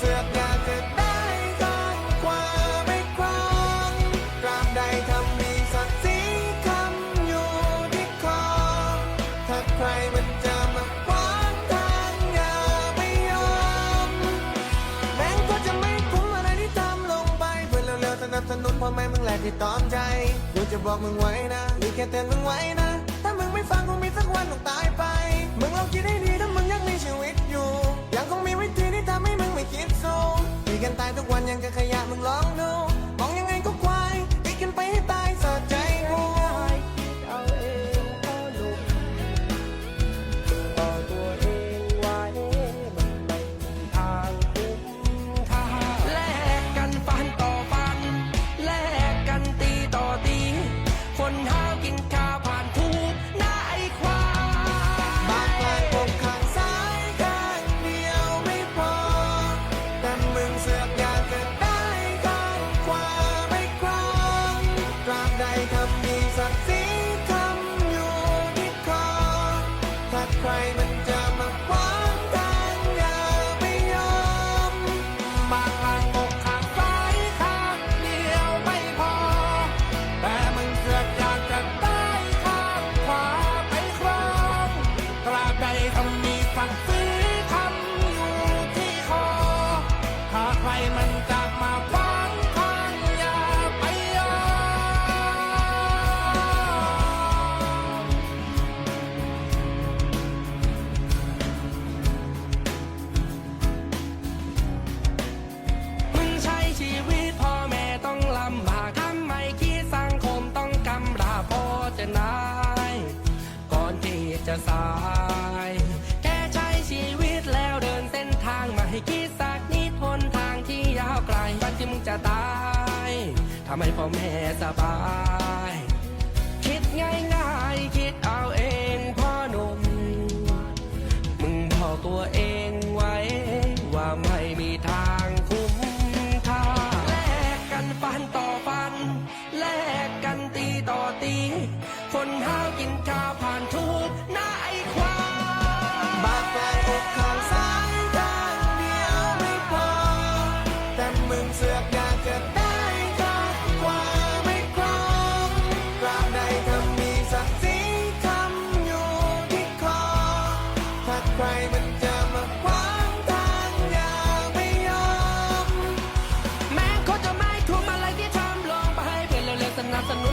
เสือกยาจะได้ก่อนว่าไม่ครงกรามใดทำดีสักสีคำอยู่ที่คอถ้าใครมันจะมาขวางทางอย่าไม่ยอมแม้ก็จะไม่คุ้มอะไรที่ทำลงไปเพื่เร็วๆสนับสนุนพ่อแม่มึงแหละที่ตอมใจกูจะบอกมึงไว้นะหรือแค่เตือนมึงไว้นะ ถ้ามึงไม่ฟังคงมีสักวันต้องตายไป มึงลองคิดให้ดีถ้ามึงยังมีชีวิตอยู่ name and die. จะตายทำให้พ่อแม่สบาย คิดง่ายง่ายคิดเอาเองพ่อหนุ่ม มึงบอกตัวเองไว้ ว่าไม่มีทางคุ้มค่าแลกกันฟันต่อฟัน แลกกันตีต่อตี คนห้าวกินข้าวผ่านทุกหน้าไอควายบาปไปอกเขา nothing.